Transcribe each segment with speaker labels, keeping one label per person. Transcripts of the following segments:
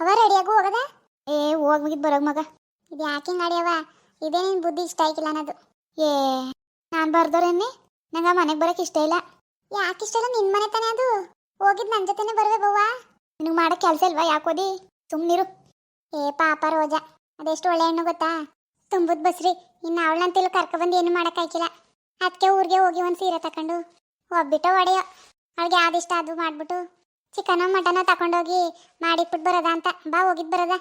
Speaker 1: ಅವ ರೆಡಿಯಾಗು ಹೋಗದ?
Speaker 2: ಏ, ಹೋಗ್ ಮುಗಿದ್ ಬರೋಗ ಮಗ.
Speaker 1: ಇದು ಯಾಕೆ ಹಿಂಗೆ ಅಡಿಯವ ಇದೇ ನಿನ್ ಬುದ್ಧಿ ಇಷ್ಟ ಆಯ್ಕಿಲ್ಲ ಅನ್ನೋದು.
Speaker 2: ಏ, ನಾನು ಬರ್ದೋರೇನೆ ನಂಗೆ ಮನೆಗೆ ಬರೋಕೆ ಇಷ್ಟ ಇಲ್ಲ.
Speaker 1: ಯಾಕೆ ಇಷ್ಟ ಇಲ್ಲ? ನಿನ್ ಮನೆ ತಾನೇ ಅದು. ಹೋಗಿದ್ ನನ್ ಜೊತೆನೆ ಬರ್ವೆ ಬವ್ವ.
Speaker 2: ನಿನಗೆ ಮಾಡೋ ಕೆಲಸ ಇಲ್ವಾ? ಯಾಕೋದಿ ಸುಮ್ಮನಿರು
Speaker 1: ಏ, ಪಾಪ ರೋಜಾ. ಅದೆಷ್ಟು ಒಳ್ಳೆ ಹೆಣ್ಣು ಗೊತ್ತಾ? ತುಂಬುದ್ ಬಸ್ರಿ. ಇನ್ನು ಅವಳಂತ ಇಲ್ಲಿ ಕರ್ಕೊಬಂದು ಏನು ಮಾಡೋಕ್ಕಾಯ್ಕಿಲ್ಲ ಅದಕ್ಕೆ ಊರಿಗೆ ಹೋಗಿ ಒಂದು ಸೀರೆ ತಕೊಂಡು ಒಬ್ಬಿಟ್ಟು ಒಡೆಯೋ. ಅವಳಿಗೆ ಯಾವ್ದಿಷ್ಟ ಅದು ಮಾಡ್ಬಿಟ್ಟು. ಚಿಕನೋ, ಮಟನೋ ತಗೊಂಡೋಗಿ ಮಾಡಿಟ್ಬಿಟ್ಟು ಬರೋದ ಅಂತ. ಬಾ ಹೋಗಿದ್ ಬರೋದ.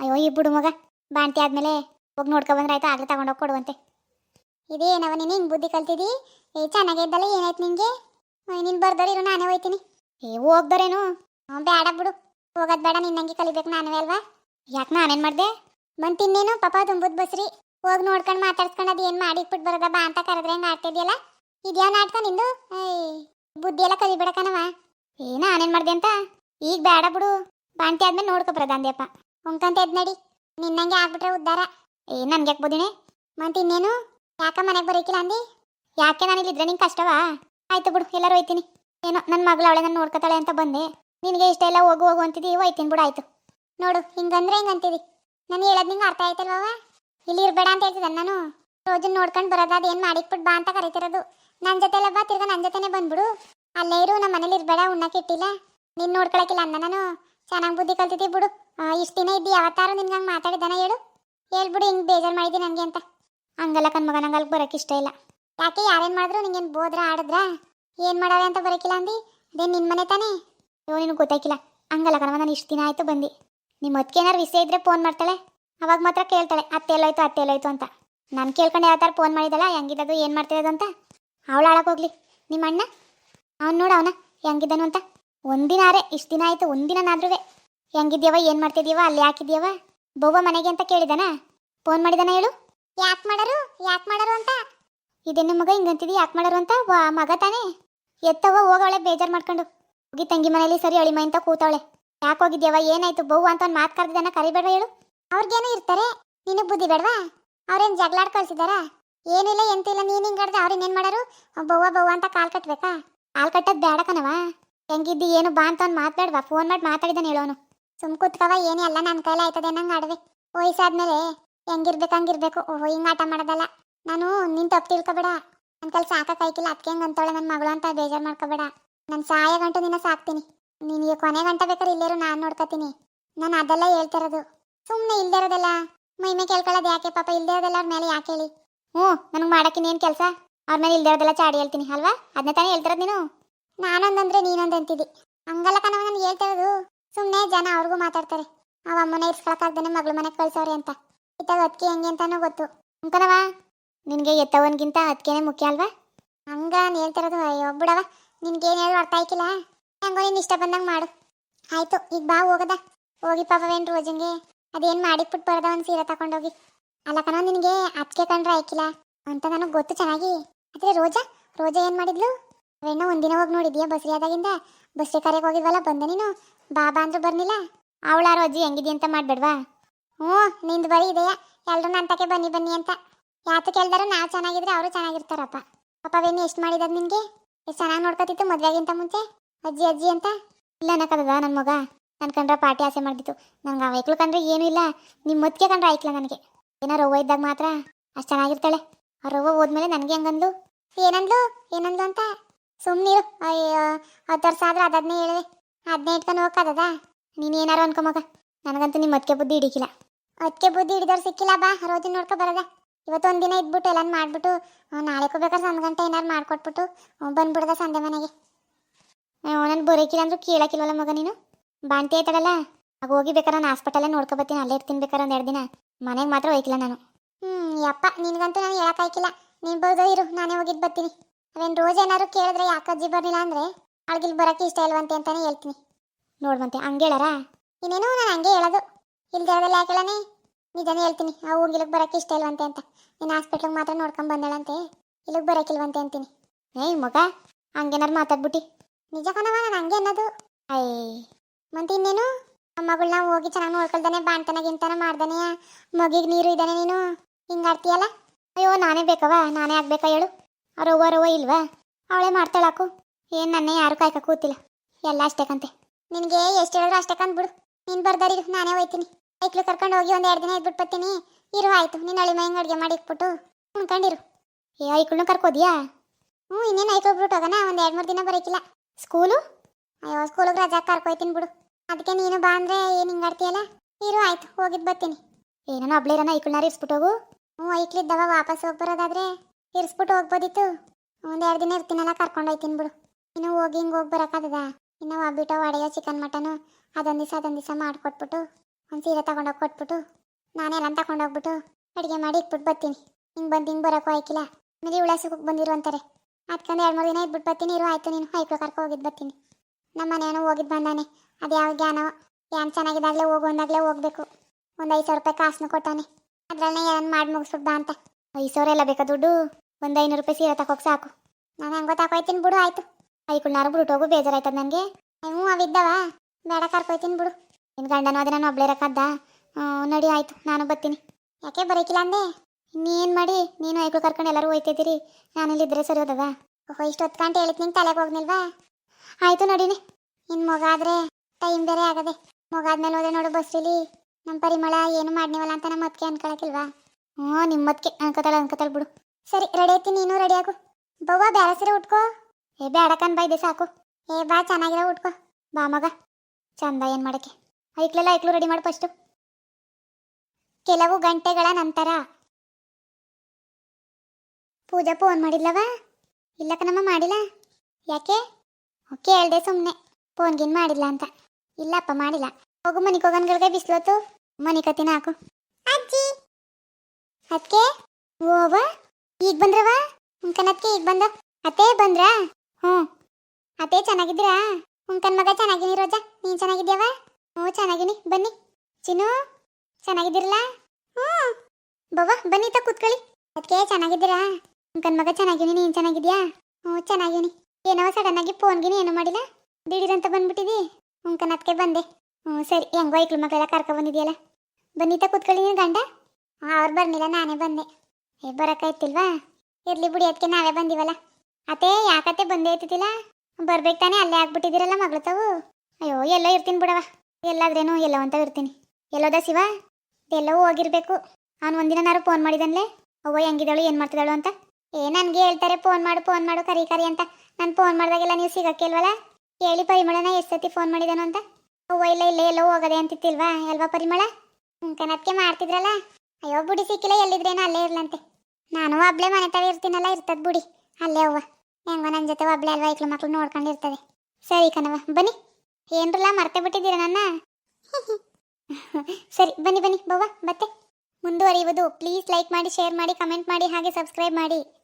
Speaker 2: ಅಯ್ಯೋ, ಈ ಮಗ. ಬಾಣ್ತಿ ಆದ್ಮೇಲೆ ಹೋಗಿ ನೋಡ್ಕೊ ಬಂದ್ರೆ ಆಯ್ತು, ಆಗ್ಲೇ ತಗೊಂಡೋಗಿ ಕೊಡುವಂತೆ.
Speaker 1: ಇದೇನವ ನೀನು? ಹಿಂಗೆ ಬುದ್ಧಿ ಕಲ್ತಿದಿ? ಏ, ಚೆನ್ನಾಗೇ ಇದ್ದಲ್ಲ, ಏನಾಯ್ತು ನಿಂಗೆ? ನೀನು ಬರ್ದೋರು ಇರು, ನಾನೇ ಹೋಯ್ತೀನಿ.
Speaker 2: ಏ
Speaker 1: ಹೋಗ್ಬರೇನು ಬೇಡ ಬಿಡು. ಹೋಗೋದ್ ಬೇಡ ನಿನ್ನಂಗೆ ಕಲಿಬೇಕು ನಾನೇ ಅಲ್ವಾ?
Speaker 2: ಯಾಕೆ, ನಾನೇನು ಮಾಡಿದೆ?
Speaker 1: ಬಂದ್ ತಿನ್ನೇನು? ಪಾಪ ತುಂಬುದ್ ಬಸ್ರಿ. ಹೋಗಿ ನೋಡ್ಕೊಂಡು ಮಾತಾಡ್ಸ್ಕೊಂಡು ಅದು ಏನು ಮಾಡಿಟ್ಬಿಟ್ಟು ಬರೋದ ಬಾ ಅಂತ ಕರೆದ್ರೆ ಹೆಂಗೆ ಆಡ್ತಿದ್ಯಲ್ಲ? ಇದ್ಯಾ ನಾಟಕ ನಿಂದು? ಏಯ್ ಬುದ್ಧಿ ಎಲ್ಲ ಕಲಿಬೇಡಕನವ
Speaker 2: ಏ ಆನೇನ್ ಮಾಡಿದೆ ಅಂತ? ಈಗ ಬೇಡ ಬಿಡು. ಬಾಂಟಿ ಆದ್ಮೇಲೆ ನೋಡ್ಕೊ ಬರೋದಂದ್ಯಪ್ಪ
Speaker 1: ಉಂಕಂತ ಎದ್ ನಡಿ. ನಿನ್ನಂಗೆ ಆಗ್ಬಿಟ್ರೆ ಉದ್ದಾರ.
Speaker 2: ಏ, ನನ್ಗೆ ಯಾಕೆ
Speaker 1: ಮತ್ತೆ ಇನ್ನೇನು? ಯಾಕ ಮನೆಗೆ ಬರೋಕಿಲ್ಲ ಅಂದಿ?
Speaker 2: ಯಾಕೆ ನಾನು ಇಲ್ಲಿದ್ರೆ ನಿಂಗೆ ಕಷ್ಟವಾ? ಆಯ್ತು ಬಿಡು, ಎಲ್ಲರೂ ಹೋಯ್ತೀನಿ ಏನೋ ನನ್ನ ಮಗಳು ಅವಳೆ ನಾನು ನೋಡ್ಕೊತಾಳೆ ಅಂತ ಬಂದೆ. ನಿನಗೆ ಇಷ್ಟ ಎಲ್ಲ ಹೋಗು ಹೋಗು ಅಂತಿದ್ದಿ ಹೋಯ್ತೀನಿ ಬಿಡು, ಆಯ್ತು.
Speaker 1: ನೋಡು, ಹಿಂಗಂದ್ರೆ ಹಿಂಗಂತೀವಿ ನಾನು ಹೇಳೋದು ನಿಂಗೆ ಅರ್ಥ ಆಯ್ತಲ್ವವ ಇಲ್ಲಿ ಇರಬೇಡ ಅಂತ ಹೇಳ್ತಿದ್ದೆ ನಾನು. ರೋಜನ್ ನೋಡ್ಕೊಂಡು ಬರೋದು ಅದೇನು ಮಾಡಿಕ್ಬಿಟ್ಟು ಬಾ ಅಂತ ಕರಿತಿರೋದು. ನನ್ನ ಜೊತೆ ಎಲ್ಲ ಬಾ, ತಿರ್ಗಾ ನನ್ನ ಜೊತೆನೆ ಬಂದ್ಬಿಡು. ಅಲ್ಲೇ ಇರು ನಮ್ಮ ಮನೇಲಿ ಇರ್ಬೇಡ, ಉಣ್ಣಕ್ಕೆ ಇಟ್ಟಿಲ್ಲ. ನಿನ್ ನೋಡ್ಕೊಳಕಿಲ್ಲ ಅಂದ ನಾನು. ಚೆನ್ನಾಗಿ ಬುದ್ಧಿ ಕಲ್ತಿದ್ದಿ ಬಿಡು. ಇಷ್ಟು ದಿನ ಇದ್ದಿ, ಯಾವತ್ತಾರು ನಿನ್ಗೆ ಹಂಗೆ ಮಾತಾಡಿದಾನ ಹೇಳು. ಹೇಳ್ಬಿಡು ಹಿಂಗೆ ಬೇಜಾರು ಮಾಡಿದಿ ನನಗೆ ಅಂತ.
Speaker 2: ಹಂಗಲ್ಲ ಕಣ್ಮಗ ನಂಗೆ ಅಲ್ಲಿ ಬರೋಕೆ ಇಷ್ಟ ಇಲ್ಲ.
Speaker 1: ಯಾಕೆ, ಯಾರೇನು ಮಾಡಿದ್ರು ನಿಂಗೇನು ಬೋದ್ರ, ಆಡಿದ್ರ? ಏನು ಮಾಡಾರೆ ಅಂತ ಬರೋಕಿಲ್ಲ ಅಂದಿ? ಅದೇ ನಿನ್ನ ಮನೆ ತಾನೇ?
Speaker 2: ಯೋ ನಿನಗೆ ಗೊತ್ತಾಯ್ಕಿಲ್ಲ. ಹಂಗಲ್ಲ ಕಣವ ನಾನು ಇಷ್ಟು ದಿನ ಆಯಿತು ಬಂದು. ನಿಮ್ಮ ಅದಕ್ಕೆ ಏನಾರು ವಿಷಯ ಇದ್ರೆ ಫೋನ್ ಮಾಡ್ತಾಳೆ. ಅವಾಗ ಮಾತ್ರ ಕೇಳ್ತಾಳೆ, ಅತ್ತೆ ಎಲ್ಲೋಯ್ತು ಅತ್ತೆ ಎಲ್ಲೋಯ್ತು ಅಂತ. ನಾನು ಕೇಳ್ಕೊಂಡು ಯಾವ ಥರ ಫೋನ್ ಮಾಡಿದಲ್ಲ ಹೆಂಗಿದ್ದದು, ಏನು ಮಾಡ್ತಿರೋದು ಅಂತ. ಅವಳು ಹೋಗ್ಲಿ. ನಿಮ್ಮ ಅಣ್ಣ? ಅವ್ನು ನೋಡ ಅವನ, ಹೆಂಗಿದ್ದಾನು ಅಂತ. ಒಂದಿನ ಅರೆ ಇಷ್ಟು ದಿನ ಆಯ್ತು ಒಂದಿನಾದ್ರೂ ಹೆಂಗಿದ್ಯವ, ಏನು ಮಾಡ್ತಿದ್ಯವ, ಅಲ್ಲಿ ಹಾಕಿದ್ಯವ? ಬೊವ್ವ ಮನೆಗೆ ಅಂತ ಕೇಳಿದಾನ? ಫೋನ್ ಮಾಡಿದಾನ ಹೇಳು?
Speaker 1: ಯಾಕೆ ಮಾಡರು? ಯಾಕೆ ಮಾಡರು ಅಂತ?
Speaker 2: ಇದೇನು ಮಗ ಹಿಂಗಂತಿದಿ, ಯಾಕೆ ಮಾಡರು ಅಂತ? ವಾ, ಮಗ ತಾನೇ. ಎತ್ತವ ಹೋಗವಳೆ, ಬೇಜಾರು ಮಾಡ್ಕೊಂಡು. ಹೋಗಿ ತಂಗಿ ಮನೇಲಿ ಸರಿ ಅಳಿಮ ಅಂತ ಕೂತವಳೆ. ಯಾಕೆ ಹೋಗಿದ್ಯವ, ಏನಾಯ್ತು ಬೌ ಅಂತ ಒಂದು ಮಾತು ಕರೆದಿದ್ದಾನ ಕರಿಬೇಡ ಹೇಳು.
Speaker 1: ಅವ್ರಿಗೇನು ಇರ್ತಾರೆ, ನಿನಗೆ ಬುದ್ಧಿ ಬೇಡವಾ? ಅವ್ರೇನು ಜಗಳಾಡ್ ಕಳ್ಸಿದಾರ ಏನಿಲ್ಲ, ಎಂತಿಲ್ಲ, ನೀನು ಹಿಂಗಾಡ್ದೆ ಏನು ಮಾಡೋರು? ಬವ್ವ ಬವ್ವ ಅಂತ ಕಾಲ್ ಕಟ್ಬೇಕಾ?
Speaker 2: ಹಾಲು ಕಟ್ಟೋದು ಬೇಡ ಹೆಂಗಿದ್ದಿ, ಏನು ಬಾ ಅಂತ ಅವ್ನು ಮಾತಾಡ್ವಾ ಫೋನ್ ಮಾಡಿ ಮಾತಾಡಿದಾನೆ ಹೇಳೋನು.
Speaker 1: ಸುಮ್ ಕುತ್ಕವ ಏನೇ ಅಲ್ಲ ನನ್ನ ಕೈಲಿ ಆಯ್ತದೆ, ನಂಗೆ ಆಡ್ವೆ ವಯಸ್ಸಾದ್ಮೇಲೆ ಹೆಂಗಿರ್ಬೇಕು, ಹಂಗಿರ್ಬೇಕು. ಓಹೋ, ಹಿಂಗೆ ಆಟ ಮಾಡೋದಲ್ಲ. ನಾನು ನಿನ್ ತಪ್ಪು ತಿಳ್ಕೊಬೇಡ. ನನ್ನ ಕೈಲಿ ಸಾಕಾಯ್ಕಿಲ್ಲ ಅದಕ್ಕೆ ಹೆಂಗೆ ಅಂತವಳೆ ನನ್ನ ಮಗಳು ಅಂತ ಬೇಜಾರು ಮಾಡ್ಕೋಬೇಡ. ನನ್ನ ಸಾಯ ಗಂಟು ನಿನ್ನ ಸಾಕ್ತೀನಿ. ನಿನಗೆ ಕೊನೆ ಗಂಟೆ ಬೇಕಾದ್ರೆ ಇಲ್ಲೇರು ನಾನು ನೋಡ್ಕೋತೀನಿ. ನಾನು ಅದೆಲ್ಲ ಹೇಳ್ತಿರೋದು ಸುಮ್ಮನೆ ಇಲ್ಲದೆ ಇರೋದಲ್ಲ? ಮೈಮೆ ಕೇಳ್ಕೊಳ್ಳೋದು ಯಾಕೆ ಪಾಪ? ಇಲ್ದೇ ಇರೋದಲ್ಲ ಅವ್ರ ಮೇಲೆ ಯಾಕೆ ಹೇಳಿ?
Speaker 2: ಹ್ಞೂ, ನನಗೆ ಮಾಡೋಕ್ಕಿನ್ನೇನು ಕೆಲಸ? ಅವ್ರ ಮೇಲೆ ಇಲ್ದಿರೋದೆಲ್ಲ ಚಾಡಿ ಹೇಳ್ತೀನಿ, ಅಲ್ವಾ? ಅದನ್ನ ತಾನೇ ಹೇಳ್ತಿರೋದು ನೀನು?
Speaker 1: ನಾನೊಂದಂದ್ರೆ ನೀನೊಂದು ಅಂತಿದ್ದಿ. ಹಂಗಲ್ಲ ಕಣವ ನಾನು ಹೇಳ್ತಿರೋದು ಸುಮ್ಮನೆ ಜನ ಅವ್ರಿಗೂ ಮಾತಾಡ್ತಾರೆ. ಅವ ಅಮ್ಮನ ಮಗಳು ಮಗಳ ಮನೆಗೆ ಕಳ್ಸೋರಿ ಅಂತ. ಇತ್ತಾಗ ಅದಕ್ಕೆ ಹೆಂಗೆ ಅಂತಾನೂ ಗೊತ್ತು.
Speaker 2: ಅಂಕನವ ನಿನಗೆ ಎತ್ತವನ್ಗಿಂತ ಅದಕ್ಕೇನೆ ಮುಖ್ಯ ಅಲ್ವಾ?
Speaker 1: ಹಂಗ ಹೇಳ್ತಿರೋದು ಅಯ್ಯೋ ಬಿಡವ ನಿನಗೆ ಹೇಳು ಅರ್ಥ ಆಯ್ಕಿಲ್ಲ? ಹೆಂಗೋ, ನೀನು ಇಷ್ಟ ಬಂದಂಗೆ ಮಾಡು. ಆಯ್ತು, ಈಗ ಬಾ, ಹೋಗದ. ಹೋಗಿ ಪಾಪವೇನು ರೋಜನ್ಗೆ ಅದೇನು ಮಾಡಿಟ್ಬಿಟ್ಟು ಬರದ ಒಂದು ಸೀರೆ ತಗೊಂಡೋಗಿ ಅಲ್ಲ ನಿನಗೆ ಅದಕ್ಕೆ ಕಂಡ್ರೆ ಆಯ್ಕಿಲ್ಲ? ಅಂತ ನನಗೆ ಗೊತ್ತು ಚೆನ್ನಾಗಿ. ಆದರೆ ರೋಜಾ ರೋಜಾ ಏನು ಮಾಡಿದ್ಲು? ಅವೆಣ್ಣ ಒಂದಿನ ಹೋಗಿ ನೋಡಿದ್ಯಾ ಬಸ್ರಿ ಆದಾಗಿಂದ ಬಸ್ರಿ ಕರೆಗೆ ಹೋಗಿದ್ವಲ್ಲ, ಬಂದೆ ನೀನು? ಬಾಬಾ ಅಂದ್ರೂ ಬರ್ನಿಲ್ಲ?
Speaker 2: ಅವಳ ಅಜ್ಜಿ ಹೆಂಗಿದ್ಯ ಅಂತ ಮಾಡ್ಬೇಡ್ವಾ?
Speaker 1: ಹ್ಞೂ, ನಿಂದು ಬರೀ ಇದೆಯಾ? ಎಲ್ಲರೂ ನಂತಕ್ಕೆ ತಕ್ಕೆ ಬನ್ನಿ ಬನ್ನಿ ಅಂತ. ಯಾತು ಕೇಳ್ದಾರು ನಾವು ಚೆನ್ನಾಗಿದ್ರೆ ಅವರು ಚೆನ್ನಾಗಿರ್ತಾರಪ್ಪ. ಪಾಪವೇನು ಎಷ್ಟು ಮಾಡಿದದು ನಿನಗೆ? ಎಷ್ಟು ಚೆನ್ನಾಗಿ ನೋಡ್ಕೊತಿತ್ತು ಮದುವೆಗಿಂತ ಮುಂಚೆ? ಅಜ್ಜಿ ಅಜ್ಜಿ ಅಂತ?
Speaker 2: ಇಲ್ಲ ಅನ್ನಕ್ಕದ ನನ್ನ ಮಗ. ನನ್ನ ಕಂಡ್ರೆ ಪಾರ್ಟಿ ಆಸೆ ಮಾಡ್ತಿತ್ತು. ನಂಗೆ ಆ ಕಂಡ್ರೆ ಏನೂ ಇಲ್ಲ. ನಿಮ್ಮ ಮದ್ಕೆ ಕಂಡ್ರೆ ಆಯ್ತಲ್ಲ ನನಗೆ. ಏನೋ ರವ್ವ ಇದ್ದಾಗ ಮಾತ್ರ ಅಷ್ಟು ಚೆನ್ನಾಗಿರ್ತಾಳೆ. ಆ ರವ್ವ ಹೋದ್ಮೇಲೆ ನನಗೆ ಹೆಂಗಂದ್ಲು?
Speaker 1: ಏನಂದ್ಲು? ಏನಂದ್ಲು ಅಂತ? ಸುಮ್ಮನಿರು ಅಯ್ಯೋ ಹತ್ತು ವರ್ಷ ಆದ್ರೆ ಅದನ್ನೇ ಹೇಳಿದೆ ಅದನ್ನೇ ಇಟ್ಕೊಂಡು ಹೋಗ್ಕದ
Speaker 2: ನೀನು ಏನಾರು ಅನ್ಕೊ ಮಗ. ನನಗಂತೂ ನಿಮ್ಮ ಅದಕ್ಕೆ ಬುದ್ಧಿ ಹಿಡಿಕಿಲ್ಲ.
Speaker 1: ಅದಕ್ಕೆ ಬುದ್ಧಿ ಹಿಡಿದವ್ರು ಸಿಕ್ಕಿಲ್ಲ ಬಾ ರೋಜಿ ನೋಡ್ಕೊ ಬರದ. ಇವತ್ತು ಒಂದಿನ ಇದ್ಬಿಟ್ಟು ಎಲ್ಲ ಮಾಡ್ಬಿಟ್ಟು ನಾಳೆ ಬೇಕಾದ್ರೆ ಒಂದು ಗಂಟೆ ಏನಾರು ಮಾಡ್ಕೊಟ್ಬಿಟ್ಟು ಬಂದ್ಬಿಡ್ದ ಸಂಜೆ ಮನೆಗೆ.
Speaker 2: ನಾನು ಬರೋಕಿಲ್ಲ ಅಂದ್ರೂ ಕೇಳಕ್ಕಿಲ್ವಲ್ಲ ಮಗ ನೀನು? ಬಾಂತಿ ಆಯ್ತಾಳಲ್ಲ? ಆಗ ಹೋಗಿ ಬೇಕಾರೆ ನಾನು ಹಾಸ್ಪಿಟಲೇ ನೋಡ್ಕೊ ಬರ್ತೀನಿ. ಅಲ್ಲೇ ಇರ್ತೀನಿ ಬೇಕಾರೆ ಒಂದು ಎರಡು ದಿನ. ಮನೆಗೆ ಮಾತ್ರ ಹೋಯ್ಕಿಲ್ಲ ನಾನು.
Speaker 1: ಯಪ್ಪ ನಿನ್ಗಂತೂ ನಾನು ಹೇಳಕ್ಕಾಯ್ಕಿಲ್ಲ ನೀನು ಬರ್ದೋ ಇರು, ನಾನೇ ಹೋಗಿದ್ದು ಬರ್ತೀನಿ. ಅವೇನ್ ರೋಜ್ ಏನಾದ್ರು ಕೇಳಿದ್ರೆ ಯಾಕೆ ಅಜ್ಜಿ ಬರಲಿಲ್ಲ ಅಂದ್ರೆ ಅವಳಿಗಿಲ್ ಬರಕ್ಕೆ ಇಷ್ಟ ಇಲ್ವಂತೆ ಅಂತಾನೆ ಹೇಳ್ತೀನಿ.
Speaker 2: ನೋಡ್ವಂತೆ, ಹಂಗೆ ಹೇಳಾರ?
Speaker 1: ಇನ್ನೇನು ನಾನು ಹಂಗೆ ಹೇಳೋದು. ಇಲ್ದಿರೋದೆಲ್ಲ ಯಾಕೆಳನೆ ನಿಜನೇ ಹೇಳ್ತೀನಿ, ಆ ಇಲ್ಲಿಗೆ ಬರೋಕ್ಕೆ ಇಷ್ಟ ಇಲ್ವಂತೆ ಅಂತ. ನೀನು ಹಾಸ್ಪಿಟ್ಲಿಗೆ ಮಾತ್ರ ನೋಡ್ಕೊಂಡು ಬಂದಳಂತೆ. ಇಲ್ಲಿಗೆ ಬರೋಕ್ಕಿಲ್ವಂತೆ ಅಂತೀನಿ.
Speaker 2: ಏಯ್ ಮಗ ಹಂಗೇನಾರು ಮಾತಾಡ್ಬಿಟ್ಟು
Speaker 1: ನಿಜ ಕಣವ ನಾನು ಹಂಗೆ ಅನ್ನೋದು.
Speaker 2: ಐ.
Speaker 1: ಮತ್ತೆ ಇನ್ನೇನು? ಆ ನಾವು ಹೋಗಿ ಚೆನ್ನಾಗಿ ನೋಡ್ಕೊಳ್ದಾನೆ, ಬಾಣ್ತನ ಗಿಂತನ ಮಾಡ್ದಾನೆ ಮಗಿಗೆ ನೀರು ಇದ್ದಾನೆ ನೀನು? ಹಿಂಗಾಡ್ತೀಯಲ್ಲ
Speaker 2: ಅಯ್ಯೋ, ನಾನೇ ಬೇಕವ ನಾನೇ ಆಗ್ಬೇಕಾ ಹೇಳು? ಅವ್ರವ್ವ ರವ್ವ ಇಲ್ವಾ? ಅವಳೇ ಮಾಡ್ತಾಳಾಕು ಏನು ನನ್ನ ಯಾರು ಕಾಯ್ಕ ಕೂತಿಲ್ಲ. ಎಲ್ಲ ಅಷ್ಟೇ ಕಂತೆ
Speaker 1: ನಿನಗೆ ಎಷ್ಟು ಹೇಳಿದ್ರು ಅಷ್ಟೇ ಕಂದ್ ಬಿಡು. ನೀನು ಬರ್ದಾರಿ ನಾನೇ ಹೋಯ್ತೀನಿ. ಐಕ್ಳು ಕರ್ಕೊಂಡು ಹೋಗಿ ಒಂದು ಎರಡು ದಿನ ಇದ್ಬಿಟ್ಟು ಬರ್ತೀನಿ. ಇರು, ಆಯ್ತು. ನೀನು ಅಳಿ ಮೈಂಗ್ ಅಡುಗೆ ಮಾಡಿ ಇಟ್ಬಿಟ್ಟು ಉಣ್ಕೊಂಡಿರು.
Speaker 2: ಏ ಐಕ್ಳನ್ನ ಕರ್ಕೋದಿಯಾ?
Speaker 1: ಹ್ಞೂ, ಇನ್ನೇನು ಐಕ್ಳು ಹೋಗೋಣ? ಒಂದು ಎರಡು ಮೂರು ದಿನ ಬರೋಕಿಲ್ಲ.
Speaker 2: ಸ್ಕೂಲು?
Speaker 1: ಅಯ್ಯೋ, ಸ್ಕೂಲಿಗೆ ರಜಾ ಕರ್ಕೋಯ್ತೀನಿ ಬಿಡು. ಅದಕ್ಕೆ ನೀನು ಬಾ ಅಂದರೆ ಏನು ಹಿಂಗಾಡ್ತೀಯಲ್ಲ ಇರು, ಆಯ್ತು. ಹೋಗಿದ್ದು ಬರ್ತೀನಿ.
Speaker 2: ಏನೋ ಒಬ್ಳೆ ಐಕ್ಳನ್ನ ಇರ್ಸ್ಬಿಟ್ಟು ಹೋಗು.
Speaker 1: ಹ್ಞೂ, ಐಕ್ಲಿದ್ದವ ವಾಪಸ್ ಹೋಗ್ಬರೋದಾದ್ರೆ ಇರಿಸ್ಬಿಟ್ಟು ಹೋಗ್ಬೋದಿತ್ತು. ಒಂದು ಎರಡು ದಿನ ಇರ್ತೀನಲ್ಲ, ಕರ್ಕೊಂಡು ಹೋಯ್ತೀನಿ ಬಿಡು. ಇನ್ನು ಹೋಗಿ ಹಿಂಗೆ ಹೋಗಿ ಬರೋಕ್ಕಾಗದ? ಇನ್ನು ಒಬ್ಬಿಟ್ಟು ಒಡೆಯೋ ಚಿಕನ್ ಮಟನು ಅದೊಂದು ದಿವಸ ಅದೊಂದು ದಿವಸ ಮಾಡಿಕೊಟ್ಬಿಟ್ಟು, ಒಂದು ಸೀರೆ ತಗೊಂಡೋಗಿ ಕೊಟ್ಬಿಟ್ಟು ನಾನೆಲ್ಲ ತಗೊಂಡೋಗ್ಬಿಟ್ಟು ಅಡುಗೆ ಮಾಡಿ ಇಟ್ಬಿಟ್ಟು ಬರ್ತೀನಿ. ಹಿಂಗೆ ಬಂದು ಹಿಂಗೆ ಬರೋಕ್ಕೂ ಆಯ್ಕಿಲ್ಲ. ಆಮೇಲೆ ಉಳಾಸಕ್ಕೆ ಬಂದಿರು ಅಂತಾರೆ ಅದ್ಕೊಂಡು ಎರಡು ಮೂರು ದಿನ ಇದ್ಬಿಟ್ಟು ಬರ್ತೀನಿ, ಇರು, ಆಯ್ತು ನೀನು. ಐಕ್ಳು ಕರ್ಕೊ ಹೋಗಿದ್ದು ಬರ್ತೀನಿ. ನಮ್ಮ ಮನೆಯವನು ಹೋಗಿದ್ದು ಬಂದಾನೆ. ಅದು ಯಾವ ಜ್ಞಾನವೋ ಏನು ಚೆನ್ನಾಗಿದ್ದಾಗಲೇ ಹೋಗು ಅಂದಾಗಲೇ ಹೋಗಬೇಕು. ಒಂದು ಐದು ಸಾವಿರ ರೂಪಾಯಿ ಕಾಸನ್ನು ಕೊಟ್ಟಾನೆ. ಅದ್ರಲ್ಲೇ ಏನ್ ಮಾಡಿ ಮುಗಿಸ್ಬಿಡ್ದ ಅಂತ.
Speaker 2: ಐಸೋರೆಲ್ಲ ಬೇಕಾ ದುಡ್ಡು? ಒಂದು ಐನೂರು ರೂಪಾಯಿ ಸೀರೆ ತಕೋಕ್ ಸಾಕು.
Speaker 1: ನಾನು ಹೆಂಗೋ ತಕೋಯ್ತೀನಿ ಬಿಡು, ಆಯ್ತು.
Speaker 2: ಐಕುಳ್ನಾರು ಬಿಟ್ಟು ಹೋಗು ಬೇಜಾರಾಯ್ತದ ನನಗೆ
Speaker 1: ಹ್ಞೂ ಅವಿದ್ದವ ಬೇಡ ಕರ್ಕೊಯ್ತೀನಿ ಬಿಡು.
Speaker 2: ನಿನ್ನ ಗಂಡನೂ ಅದೇ ನಾನು ಒಬ್ಳೆ ಇರಕ್ಕದ್ದ ನಡಿ, ಆಯ್ತು. ನಾನು ಬರ್ತೀನಿ.
Speaker 1: ಯಾಕೆ ಬರೀಕಿಲ್ಲ ಅಂದೆ?
Speaker 2: ಇನ್ನೇನು ಮಾಡಿ? ನೀನು ಐಕ್ಳು ಕರ್ಕೊಂಡು ಎಲ್ಲರೂ ಹೋಯ್ತಿದ್ದೀರಿ. ನಾನು ಇಲ್ಲಿದ್ರೆ ಸರಿ ಹೋದದ?
Speaker 1: ಓಹೋ, ಇಷ್ಟು ಹೊತ್ತು ಗಂಟೆ ಹೇಳಿದ್ ನಿಂಗೆ ತಲೆಗೆ ಹೋಗ್ನಿಲ್ವಾ?
Speaker 2: ಆಯ್ತು, ನಡೀನಿ.
Speaker 1: ಇನ್ನು ಆದ್ರೆ ಟೈಮ್ ಬೇರೆ ಆಗದೆ. ಮಗ ಆದ್ಮೇಲೆ ಹೋದ್ರೆ ನೋಡು ಬಸ್ಸಲ್ಲಿ ನಮ್ಮ ಪರಿಮಳ ಏನು ಮಾಡ್ನಿವಲ್ಲ ಅಂತ ನಮ್ಮ ಅದಕ್ಕೆ ಅನ್ಕೊಳಕಿಲ್ವಾ?
Speaker 2: ಹ್ಞೂ ನಿಮ್ಮತ್ತಿಗೆ ಅನ್ಕೋತಾಳೆ ಅನ್ಕೋತಾಳೆ ಬಿಡು.
Speaker 1: ಸರಿ ರೆಡಿ ಐತಿ, ನೀನು ರೆಡಿ ಆಗು. ಬವ್ವ ಬೇರೆ ಸೀರೆ ಉಟ್ಕೋ.
Speaker 2: ಏ ಬೇಡಕನ್ ಬೈದೆ ಸಾಕು.
Speaker 1: ಏ, ಬಾ, ಚೆನ್ನಾಗಿರೋ ಉಟ್ಕೋ.
Speaker 2: ಬಾ, ಮಗ. ಚಂದ, ಏನು ಮಾಡಕ್ಕೆ? ಐಕ್ಲೆಲ್ಲ ಐಕ್ಲು ರೆಡಿ ಮಾಡು ಫಸ್ಟು
Speaker 1: ಕೆಲವು ಗಂಟೆಗಳ ನಂತರ.
Speaker 2: ಪೂಜಾ ಫೋನ್ ಮಾಡಿಲ್ಲವ
Speaker 1: ಇಲ್ಲ ಕಣಮ್ಮ, ಮಾಡಿಲ್ಲ.
Speaker 2: ಯಾಕೆ?
Speaker 1: ಕೇಳ್ದೆ ಸುಮ್ಮನೆ
Speaker 2: ಫೋನ್ಗಿನ್ ಮಾಡಿಲ್ಲ ಅಂತ.
Speaker 1: ಇಲ್ಲಪ್ಪ, ಮಾಡಿಲ್ಲ.
Speaker 2: ಹೋಗು ಮನಿಗೆ ಹೋಗನ್ಗಳಿಗೆ ಬಿಸ್ಲತ್ತು ಮನಿ ಕತ್ತಿನ ಹಾಕು.
Speaker 1: ಅಜ್ಜಿ. ಅದಕ್ಕೆ
Speaker 2: ಓವ.
Speaker 1: ಈಗ ಬಂದ್ರವ? ಉಂಕನದ್ಕೆ ಈಗ ಬಂದ. ಅತ್ತೆ ಬಂದ್ರಾ?
Speaker 2: ಹ್ಞೂ.
Speaker 1: ಅತ್ತೆ ಚೆನ್ನಾಗಿದ್ದೀರಾ? ಹುಂಕನ್ ಮಗ ಚೆನ್ನಾಗಿನಿ ರೋಜಾ. ನೀನು ಚೆನ್ನಾಗಿದ್ಯಾವ ಹ್ಞೂ, ಚೆನ್ನಾಗಿನಿ. ಬನ್ನಿ. ಚಿನ್ನು ಚೆನ್ನಾಗಿದ್ದೀರಲ್ಲ ಹ್ಞೂ. ಬವ್ವ, ಬನ್ನಿ ತ ಕೂತ್ಕೊಳ್ಳಿ. ಅದಕ್ಕೆ ಚೆನ್ನಾಗಿದ್ದೀರಾ? ಹುಂಕನ್ ಮಗ ಚೆನ್ನಾಗಿನಿ, ನೀನು ಚೆನ್ನಾಗಿದ್ಯಾ ಹ್ಞೂ, ಚೆನ್ನಾಗಿನಿ. ಏನೋ ಸಡನ್ ಆಗಿ ಫೋನ್ಗಿನಿ ಏನು ಮಾಡಿಲ್ಲ? ದಿಢೀರಂತ ಬಂದ್ಬಿಟ್ಟಿದಿ? ಉಂಕನ್ ಅದಕ್ಕೆ ಬಂದೆ. ಹ್ಞೂ ಸರಿ. ಹೆಂಗೋ ಐಕ್ಳು ಮಕ್ಕಳೆಲ್ಲ ಕರ್ಕೊ ಬಂದಿದೆಯಲ್ಲ? ಬನ್ನಿತಾ ಕೂತ್ಕೊಳ್ಳಿ ನೀನು ಗಂಡ? ಅವ್ರು ಬರ್ನಿಲ್ಲ ನಾನೇ ಬಂದೆ. ಏ ಬರೋಕ್ಕಾಯ್ತಿಲ್ವಾ ಇರಲಿ ಬಿಡಿ ಅದಕ್ಕೆ ನಾವೇ ಬಂದಿವಲ್ಲ. ಅತ್ತೆ ಯಾಕತ್ತೆ ಬಂದೇ ಐತಿತಿಲ್ಲ ಬರ್ಬೇಕು ತಾನೇ, ಅಲ್ಲೇ ಆಗ್ಬಿಟ್ಟಿದ್ದೀರಲ್ಲ ಮಗಳು ತಾವು? ಅಯ್ಯೋ, ಎಲ್ಲ ಇರ್ತೀನಿ ಬಿಡವ ಎಲ್ಲಾದ್ರೇನು ಎಲ್ಲೋ ಅಂತ ಇರ್ತೀನಿ. ಎಲ್ಲೋದ ಶಿವ? ಎಲ್ಲೋ ಹೋಗಿರ್ಬೇಕು. ಅವ್ನು ಒಂದಿನಾರು ಫೋನ್ ಮಾಡಿದನ್ಲೆ? ಅವ್ವ ಹೆಂಗಿದ್ದಾಳು, ಏನು ಮಾಡ್ತಿದ್ದಾಳು ಅಂತ? ಏ, ನನಗೆ ಹೇಳ್ತಾರೆ, ಫೋನ್ ಮಾಡು ಫೋನ್ ಮಾಡು, ಕರಿ ಕರಿ ಅಂತ. ನಾನು ಫೋನ್ ಮಾಡಿದಾಗೆಲ್ಲ ನೀವು ಸಿಗಕ್ಕೆ ಇಲ್ವಲ್ಲ ಕೇಳಿ ಪರಿಮಳನ ಎಷ್ಟು ಸತಿ ಫೋನ್ ಮಾಡಿದಾನು ಅಂತ? ಅವ್ವ, ಇಲ್ಲ ಇಲ್ಲ, ಎಲ್ಲೋ ಹೋಗದೆ ಅಂತಿತ್ತಿಲ್ವಾ? ಅಲ್ವಾ ಪರಿಮಳ? ಕನತ್ಕೆ ಮಾಡ್ತಿದ್ರಲ್ಲ? ಅಯ್ಯೋ, ಬುಡಿ ಸಿಕ್ಕಿಲ್ಲ, ಎಲ್ಲಿದ್ರೇನೋ ಅಲ್ಲೇ ಇರ್ಲಂತೆ. ನಾನು ಒಬ್ಳೆ ಮನೆ ತಾವ ಇರ್ತೀನಲ್ಲ, ಇರ್ತದ ಬುಡಿ. ಅಲ್ಲೇ ಅವ್ವ. ಹೆಂಗೋ ನನ್ನ ಜೊತೆ ಒಬ್ಳೆ ಅಲ್ವಾ ಐಕ್ಳು ಮಕ್ಳು ನೋಡ್ಕೊಂಡಿರ್ತದೆ ಸರಿ ಕಣವ ಬನ್ನಿ. ಏನ್ರಲ್ಲ, ಮರ್ತೆ ಬಿಟ್ಟಿದ್ದೀರ ನನ್ನ? ಸರಿ, ಬನ್ನಿ ಬನ್ನಿ, ಬವ್ವ, ಬತ್ತೆ. ಮುಂದುವರಿಯುವುದು. ಪ್ಲೀಸ್ ಲೈಕ್ ಮಾಡಿ, ಶೇರ್ ಮಾಡಿ, ಕಮೆಂಟ್ ಮಾಡಿ, ಹಾಗೆ ಸಬ್ಸ್ಕ್ರೈಬ್ ಮಾಡಿ.